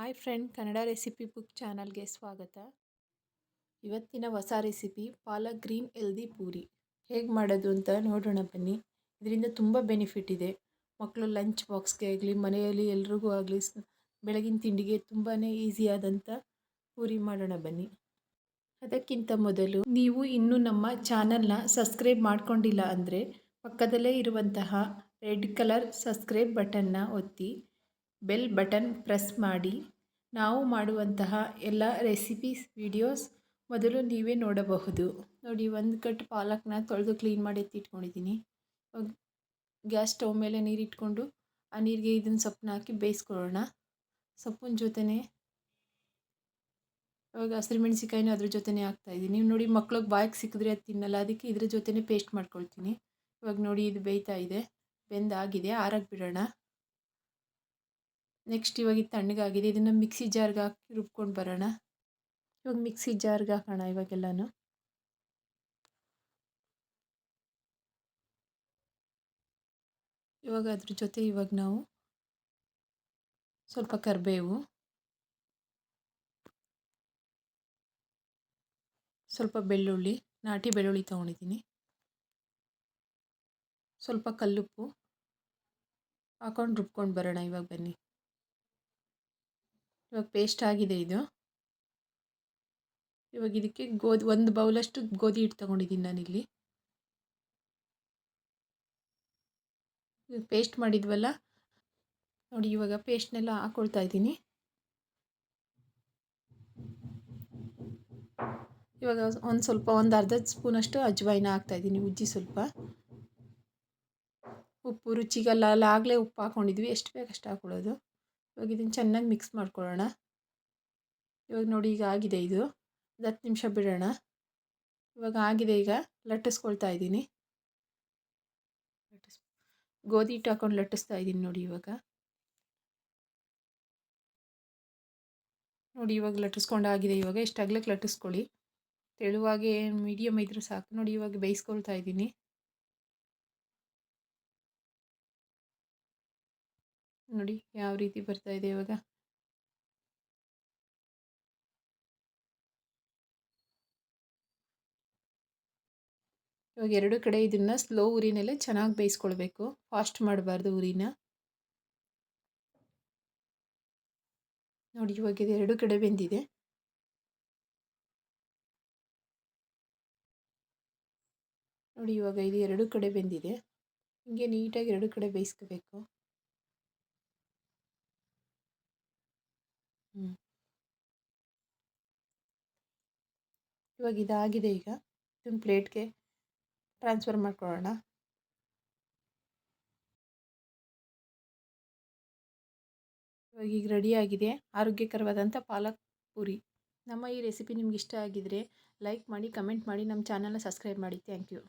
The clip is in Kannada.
Hi friend, Kannada recipe book ಚಾನಲ್ಗೆ ಸ್ವಾಗತ. ಇವತ್ತಿನ ಹೊಸ ರೆಸಿಪಿ ಪಾಲಕ್ ಗ್ರೀನ್ ಎಲ್ದಿ ಪೂರಿ. ಹೇಗೆ ಮಾಡೋದು ಅಂತ ನೋಡೋಣ ಬನ್ನಿ. ಇದರಿಂದ ತುಂಬ ಬೆನಿಫಿಟ್ ಇದೆ. ಮಕ್ಕಳು ಲಂಚ್ ಬಾಕ್ಸ್ಗೆ ಆಗಲಿ, ಮನೆಯಲ್ಲಿ ಎಲ್ರಿಗೂ ಆಗಲಿ ಬೆಳಗಿನ ತಿಂಡಿಗೆ ತುಂಬಾ ಈಸಿಯಾದಂಥ ಪೂರಿ ಮಾಡೋಣ ಬನ್ನಿ. ಅದಕ್ಕಿಂತ ಮೊದಲು ನೀವು ಇನ್ನೂ ನಮ್ಮ ಚಾನಲ್ನ ಸಬ್ಸ್ಕ್ರೈಬ್ ಮಾಡ್ಕೊಂಡಿಲ್ಲ ಅಂದರೆ ಪಕ್ಕದಲ್ಲೇ ಇರುವಂತಹ ರೆಡ್ ಕಲರ್ ಸಬ್ಸ್ಕ್ರೈಬ್ ಬಟನ್ನ ಒತ್ತಿ ಬೆಲ್ ಬಟನ್ ಪ್ರೆಸ್ ಮಾಡಿ. ನಾವು ಮಾಡುವಂತಹ ಎಲ್ಲ ರೆಸಿಪೀಸ್, ವಿಡಿಯೋಸ್ ಮೊದಲು ನೀವೇ ನೋಡಬಹುದು. ನೋಡಿ, ಒಂದು ಕಟ್ ಪಾಲಕ್ನ ತೊಳೆದು ಕ್ಲೀನ್ ಮಾಡಿ ಎತ್ತಿಟ್ಕೊಂಡಿದ್ದೀನಿ. ಗ್ಯಾಸ್ ಸ್ಟವ್ ಮೇಲೆ ನೀರಿಟ್ಕೊಂಡು ಆ ನೀರಿಗೆ ಇದನ್ನು ಸೊಪ್ಪನ್ನ ಹಾಕಿ ಬೇಯಿಸ್ಕೊಳ್ಳೋಣ. ಸೊಪ್ಪಿನ ಜೊತೆನೇ ಇವಾಗ ಹಸಿರು ಮೆಣಸಿಕಾಯಿನ ಅದ್ರ ಜೊತೆನೇ ಹಾಕ್ತಾಯಿದ್ದೀನಿ ನೀವು ನೋಡಿ, ಮಕ್ಳಿಗೆ ಬಾಯಿಗೆ ಸಿಕ್ಕಿದ್ರೆ ಅದು ತಿನ್ನಲ್ಲ. ಅದಕ್ಕೆ ಇದ್ರ ಜೊತೆನೇ ಪೇಸ್ಟ್ ಮಾಡ್ಕೊಳ್ತೀನಿ. ಇವಾಗ ನೋಡಿ, ಇದು ಬೇಯ್ತಾ ಇದೆ. ಬೆಂದಾಗಿದೆ. ಆರಕ್ಕೆ ಬಿಡೋಣ ನೆಕ್ಸ್ಟ್ ಇವಾಗ ತಣ್ಣಗಾಗಿದೆ ಇದನ್ನು ಮಿಕ್ಸಿ ಜಾರ್ಗೆ ಹಾಕಿ ರುಬ್ಕೊಂಡು ಬರೋಣ. ಇವಾಗ ಮಿಕ್ಸಿ ಜಾರ್ಗೆ ಹಾಕೋಣ ಇವಾಗೆಲ್ಲನೂ. ಇವಾಗ ಅದ್ರ ಜೊತೆ ಇವಾಗ ನಾವು ಸ್ವಲ್ಪ ಕರಿಬೇವು. ಸ್ವಲ್ಪ ಬೆಳ್ಳುಳ್ಳಿ, ನಾಟಿ ಬೆಳ್ಳುಳ್ಳಿ ತೊಗೊಂಡಿದ್ದೀನಿ. ಸ್ವಲ್ಪ ಕಲ್ಲುಪ್ಪು ಹಾಕೊಂಡು ರುಬ್ಕೊಂಡು ಬರೋಣ ಇವಾಗ ಬನ್ನಿ. ಇವಾಗ ಪೇಸ್ಟ್ ಆಗಿದೆ ಇದು. ಇವಾಗ ಇದಕ್ಕೆ ಗೋಧಿ, ಒಂದು ಬೌಲಷ್ಟು ಗೋಧಿ ಹಿಟ್ಟು ತೊಗೊಂಡಿದ್ದೀನಿ ನಾನಿಲ್ಲಿ. ಪೇಸ್ಟ್ ಮಾಡಿದ್ವಲ್ಲ? ನೋಡಿ ಇವಾಗ ಪೇಸ್ಟ್ನೆಲ್ಲ ಹಾಕ್ಕೊಳ್ತಾ ಇದ್ದೀನಿ. ಇವಾಗ ಒಂದು ಸ್ವಲ್ಪ, ಒಂದು ಅರ್ಧ ಸ್ಪೂನಷ್ಟು ಅಜ್ವಾಯಿನ ಹಾಕ್ತಾಯಿದ್ದೀನಿ ಉಜ್ಜಿ ಸ್ವಲ್ಪ. ಉಪ್ಪು ರುಚಿಗೆಲ್ಲ ಆಗಲೇ ಉಪ್ಪು ಹಾಕ್ಕೊಂಡಿದ್ವಿ ಎಷ್ಟು ಬೇಕು ಅಷ್ಟು ಹಾಕ್ಕೊಳ್ಳೋದು ಇವಾಗ ಇದನ್ನು ಚೆನ್ನಾಗಿ ಮಿಕ್ಸ್ ಮಾಡ್ಕೊಳ್ಳೋಣ. ಇವಾಗ ನೋಡಿ ಈಗ ಆಗಿದೆ ಇದು. ಒಂದು ಹತ್ತು ನಿಮಿಷ ಬಿಡೋಣ. ಇವಾಗ ಆಗಿದೆ ಈಗ. ಲಟ್ಟಿಸ್ಕೊಳ್ತಾ ಇದ್ದೀನಿ. ಲಟ್ಟಿಸ್ ಗೋಧಿ ಹಿಟ್ಟು ಹಾಕೊಂಡು ಲಟ್ಟಿಸ್ತಾ ಇದ್ದೀನಿ ನೋಡಿ ಇವಾಗ. ನೋಡಿ ಇವಾಗ ಲಟ್ಟಿಸ್ಕೊಂಡು ಆಗಿದೆ. ಇವಾಗ ಎಷ್ಟು ಅಗ್ಲಕ್ಕೆ ಲಟ್ಟಿಸ್ಕೊಳ್ಳಿ. ತೆಳುವಾಗೆ ಮೀಡಿಯಮ್ ಇದ್ರೆ ಸಾಕು. ನೋಡಿ ಇವಾಗ ಬೇಯಿಸ್ಕೊಳ್ತಾ ಇದ್ದೀನಿ. ನೋಡಿ ಯಾವ ರೀತಿ ಬರ್ತಾ ಇದೆ ಇವಾಗ. ಇವಾಗ ಎರಡು ಕಡೆ ಇದನ್ನು ಸ್ಲೋ ಉರಿನಲ್ಲೇ ಚೆನ್ನಾಗಿ ಬೇಯಿಸ್ಕೊಳ್ಬೇಕು. ಫಾಸ್ಟ್ ಮಾಡಬಾರ್ದು ಉರಿನ. ನೋಡಿ ಇವಾಗ ಇದು ಎರಡು ಕಡೆ ಬೆಂದಿದೆ. ನೋಡಿ ಇವಾಗ ಇದು ಎರಡು ಕಡೆ ಬೆಂದಿದೆ. ಹಿಂಗೆ ನೀಟಾಗಿ ಎರಡು ಕಡೆ ಬೇಯಿಸ್ಕೋಬೇಕು. ಇವಾಗ ಇದಾಗಿದೆ ಈಗ. ಇದನ್ನು ಪ್ಲೇಟ್ಗೆ ಟ್ರಾನ್ಸ್ಫರ್ ಮಾಡ್ಕೊಳ್ಳೋಣ. ಇವಾಗ ಈಗ ರೆಡಿಯಾಗಿದೆ ಆರೋಗ್ಯಕರವಾದಂಥ ಪಾಲಕ್ ಪೂರಿ. ನಮ್ಮ ಈ ರೆಸಿಪಿ ನಿಮ್ಗೆ ಇಷ್ಟ ಆಗಿದರೆ ಲೈಕ್ ಮಾಡಿ, ಕಮೆಂಟ್ ಮಾಡಿ, ನಮ್ಮ ಚಾನಲ್ನ ಸಬ್ಸ್ಕ್ರೈಬ್ ಮಾಡಿ. Thank you.